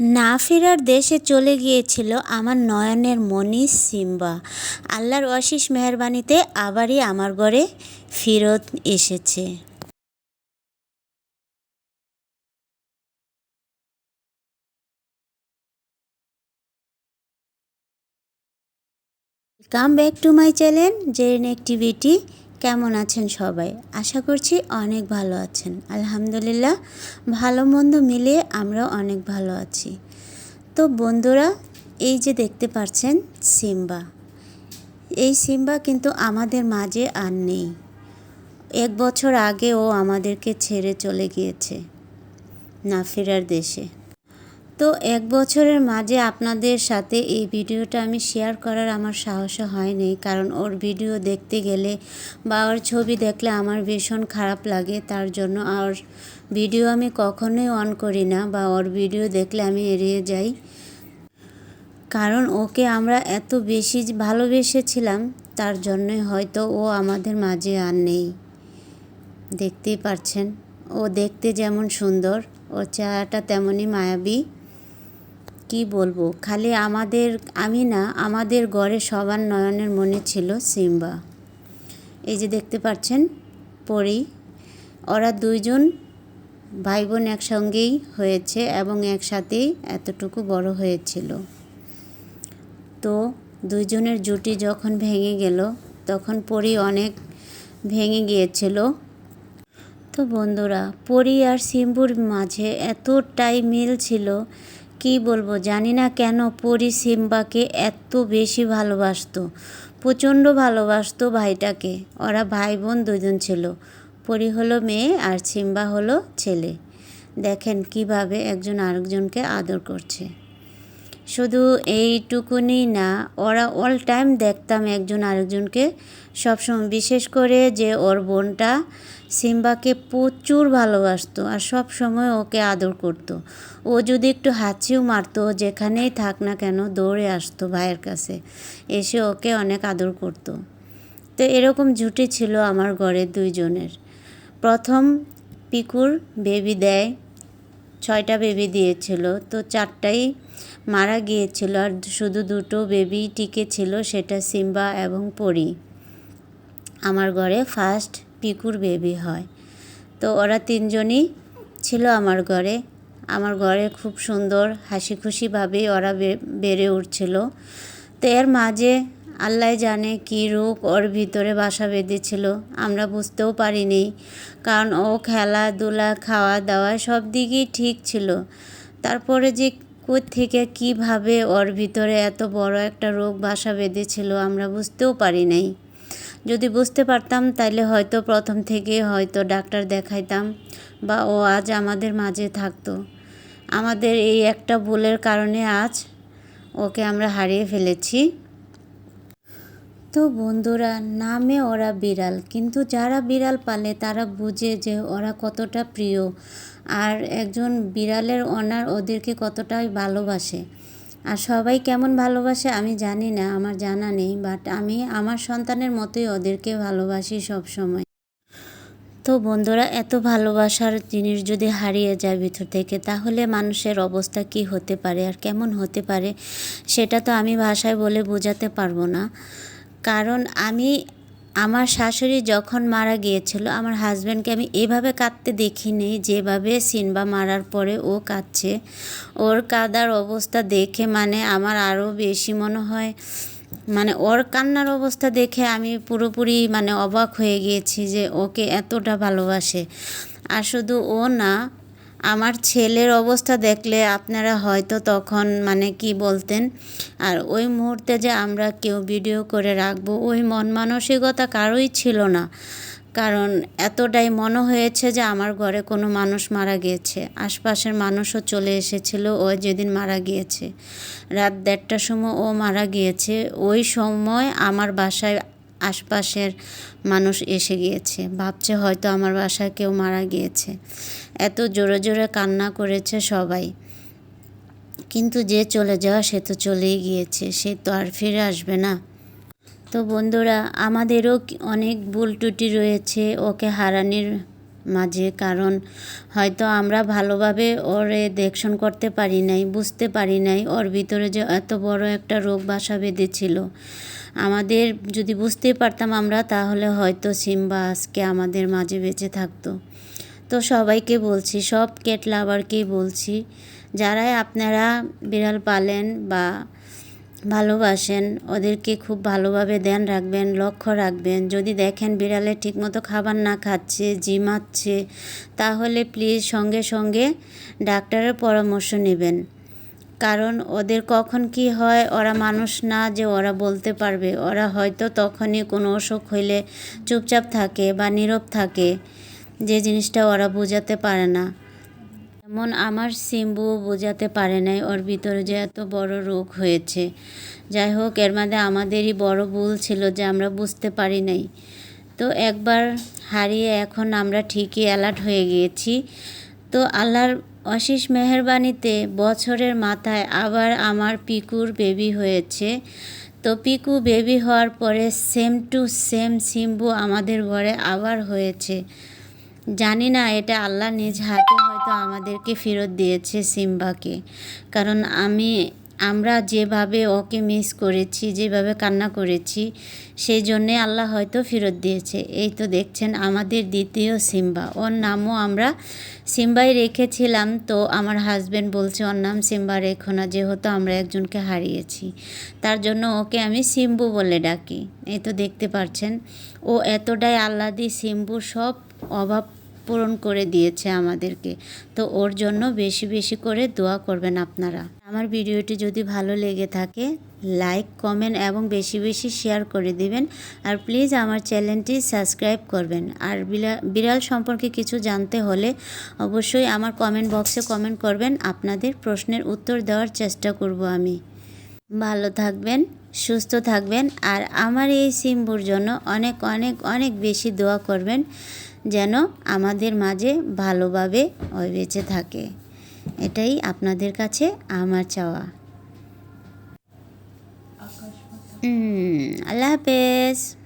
না ফেরার দেশে চলে গিয়েছিল আমার নয়নের মণি সিম্বা। আল্লাহর অশেষ মেহরবানিতে আবারই আমার ঘরে ফেরত এসেছে। Come back to my channel Zen activity কেমন আছেন সবাই? আশা করছি অনেক ভালো আছেন। আলহামদুলিল্লাহ, ভালো মন্দ মিলিয়ে আমরা অনেক ভালো আছি। তো বন্ধুরা, এই যে দেখতে পাচ্ছেন সিম্বা। এই সিম্বা কিন্তু আমাদের মাঝে আর নেই। এক বছর আগে ও আমাদেরকে ছেড়ে চলে গিয়েছে না ফেরার দেশে। তো এক বছরের মাঝে আপনাদের সাথে এই ভিডিওটা আমি শেয়ার করার আমার সাহস হয়নি। কারণ ওর ভিডিও দেখতে গেলে বা ওর ছবি দেখলে আমার ভীষণ খারাপ লাগে। তার জন্য আর ভিডিও আমি কখনোই অন করি না বা ওর ভিডিও দেখলে আমি এড়িয়ে যাই। কারণ ওকে আমরা এত বেশি ভালোবেসেছিলাম, তার জন্যই হয়তো ও আমাদের মাঝে আর নেই। দেখতেই পারছেন? ও দেখতে যেমন সুন্দর, ওর চেহারাটা তেমনই মায়াবী। কি বলব? খালি আমাদের, আমি না, আমাদের গড়ে সবার নয়নের মনে ছিল সিম্বা। এই যে দেখতে পাচ্ছেন, পরি। ওরা দুইজন ভাই বোন একসঙ্গেই হয়েছে এবং একসাথেই এতটুকু বড় হয়েছিল। তো দুইজনের জুটি যখন ভেঙে গেল, তখন পরি অনেক ভেঙে গিয়েছিল। তো বন্ধুরা, পরি আর সিম্বুর মাঝে এতটাই মিল ছিল কি বলব, জানি না কেন পরি সিম্বাকে এত বেশি ভালোবাসতো। প্রচণ্ড ভালোবাসতো ভাইটাকে। ওরা ভাই বোন দুজন ছিল। পরি হলো মেয়ে আর সিম্বা হলো ছেলে। দেখেন কীভাবে একজন আরেকজনকে আদর করছে। শুধু এইটুকুনি না, ওরা অল টাইম দেখতাম একজন আরেকজনকে। সবসময় বিশেষ করে যে ওর বোনটা সিম্বাকে প্রচুর ভালোবাসতো আর সব সময় ওকে আদর করতো। ও যদি একটু হাঁচিও মারতো, যেখানেই থাক না কেন দৌড়ে আসতো ভাইয়ের কাছে, এসে ওকে অনেক আদর করতো। তো এরকম জুটি ছিল আমার ঘরে দুইজনের। প্রথম পিকুর বেবি দেয় ছয়টা বেবি দিয়েছিল, তো চারটাই মারা গিয়েছিল আর শুধু দুটো বেবি টিকে ছিল, সেটা সিম্বা এবং পরি। আমার ঘরে ফার্স্ট পিকুর বেবি হয়। তো ওরা তিনজনই ছিল আমার ঘরে। আমার ঘরে খুব সুন্দর হাসি খুশিভাবেই ওরা বেড়ে উঠছিল। তো এর মাঝে আল্লাহ জানে কী রোগ ওর ভিতরে বাসা বেঁধেছিল, আমরা বুঝতেও পারিনি। কারণ ও খেলাধুলা খাওয়া দাওয়া সব দিকেই ঠিক ছিল। তারপরে যে থেকে কীভাবে ওর ভিতরে এত বড় একটা রোগ বাসা বেঁধেছিল, আমরা বুঝতেও পারি নাই যদি বুঝতে পারতাম তাহলে হয়তো প্রথম থেকে হয়তো ডাক্তার দেখাইতাম, বা ও আজ আমাদের মাঝে থাকতো। আমাদের এই একটা ভুলের কারণে আজ ওকে আমরা হারিয়ে ফেলেছি। তো বন্ধুরা, নামে ওরা বিড়াল। কিন্তু যারা বিড়াল পালে, তারা বুঝে যে ওরা কতটা প্রিয়। আর একজন বিড়ালের ওনার ওদেরকে কতটাই ভালোবাসে। আর সবাই কেমন ভালোবাসে আমি জানি না, আমার জানা নেই। বাট আমি আমার সন্তানের মতোই ওদেরকে ভালোবাসি সব সময় তো বন্ধুরা, এত ভালোবাসার জিনিস যদি হারিয়ে যায় ভিতর থেকে, তাহলে মানুষের অবস্থা কি হতে পারে? আর কেমন হতে পারে? সেটা তো আমি ভাষায় বলে বোঝাতে পারব না। কারণ আমি, আমার শাশুড়ি যখন মারা গিয়েছিল, আমার হাজব্যান্ডকে আমি এভাবে কাঁদতে দেখিনি, যেভাবে সিনবা মারার পরে ও কাঁদছে। ওর কাদার অবস্থা দেখে মানে আমার আরও বেশি মনে হয় মানে ওর কান্নার অবস্থা দেখে আমি পুরোপুরি মানে অবাক হয়ে গিয়েছি যে ওকে এতটা ভালোবাসে। আর শুধু ও না আমার ছেলের অবস্থা দেখলে আপনারা হয়তো তখন মানে কি বলতেন, আর ওই মুহূর্তে যে আমরা কেউ ভিডিও করে রাখব, ওই মন মানসিকতা কারোই ছিল না। কারণ এতটাই মনে হয়েছে যে আমার ঘরে কোনো মানুষ মারা গিয়েছে। আশপাশের মানুষও চলে এসেছিল, ও যেদিন মারা গিয়েছে। রাত দেড়টার সময় ও মারা গিয়েছে। ওই সময় আমার বাসায় আশপাশের মানুষ এসে গিয়েছে। ভাবছে হয়তো আমার বাসায় কেউ মারা গিয়েছে। এত জোরে জোরে কান্না করেছে সবাই। কিন্তু যে চলে যাওয়া, সে তো চলেই গিয়েছে। সে তো আর ফিরে আসবে না। তো বন্ধুরা, আমাদেরও অনেক ভুল টুটি রয়েছে। ওকে হারানির মাঝে, কারণ হয়তো আমরা ভালোভাবে ওরে দেখশন করতে পারি নাই, বুঝতে পারি নাই ওর ভিতরে যে এত বড় একটা রোগ বাসা বেঁধেছিল। আমাদের যদি বুঝতে পারতাম আমরা, তাহলে হয়তো সিম্বা আজকে আমাদের মাঝে বেঁচে থাকতো। তো সবাইকে বলছি, সব কেট লাভারকেই বলছি, যারাই আপনারা বিড়াল পালেন বা ভালোবাসেন, ওদেরকে খুব ভালোভাবে ধ্যান রাখবেন, লক্ষ্য রাখবেন। যদি দেখেন বিড়ালে ঠিকমতো খাবার না খাচ্ছে, জিমাচ্ছে, তাহলে প্লিজ সঙ্গে সঙ্গে ডাক্তারের পরামর্শ নেবেন। কারণ ওদের কখন কি হয়, ওরা মানুষ না যে ওরা বলতে পারবে। ওরা হয়তো তখনই কোনো অসুখ হইলে চুপচাপ থাকে বা নীরব থাকে, যে জিনিসটা ওরা বোঝাতে পারে না। যেমন আমার সিম্বু বোঝাতে পারে নাই, ওর ভিতরে যে এত বড় রোগ হয়েছে। যাই হোক, এর মধ্যে আমাদেরই বড় ভুল ছিল যে আমরা বুঝতে পারি নাই। তো একবার হারিয়ে এখন আমরা ঠিকই অ্যালার্ট হয়ে গিয়েছি। তো আল্লাহর অশেষ মেহরবানিতে বছরের মাথায় আবার আমার পিকুর বেবি হয়েছে। তো পিকু বেবি হওয়ার পরে সেম টু সেম সিম্বু আমাদের ঘরে আবার হয়েছে। জানি না, এটা আল্লাহ নিজ হাতে হয়তো আমাদেরকে ফেরত দিয়েছে সিম্বাকে। কারণ আমি, আমরা যেভাবে ওকে মিস করেছি, যেভাবে কান্না করেছি সেই জন্যে আল্লাহ হয়তো ফেরত দিয়েছে। এই তো দেখছেন আমাদের দ্বিতীয় সিম্বা। ওর নামও আমরা সিম্বাই রেখেছিলাম, তো আমার হাজব্যান্ড বলছে, ওর নাম সিম্বা রেখো না, যেহেতু আমরা একজনকে হারিয়েছি। তার জন্য ওকে আমি সিম্বু বলে ডাকি। এই তো দেখতে পাচ্ছেন ও এতটাই আল্লাদি সিম্বু সব অভাব পূরণ করে দিয়েছে আমাদেরকে। তো ওর জন্য বেশি বেশি করে দোয়া করবেন আপনারা। আমার ভিডিওটি যদি ভালো লেগে থাকে, লাইক, কমেন্ট এবং বেশি বেশি শেয়ার করে দিবেন। আর প্লিজ আমার চ্যানেলটি সাবস্ক্রাইব করবেন। আর বিড়াল সম্পর্কে কিছু জানতে হলে অবশ্যই আমার কমেন্ট বক্সে কমেন্ট করবেন। আপনাদের প্রশ্নের উত্তর দেওয়ার চেষ্টা করব আমি। ভালো থাকবেন। সুস্থ থাকবেন। আর আমার এই সিম্বুর জন্য অনেক অনেক অনেক বেশি দোয়া করবেন যেন আমাদের মাঝে ভালোভাবে ওই বেঁচে থাকে। এটাই আপনাদের কাছে আমার চাওয়া। আল্লাহ হাফেজ।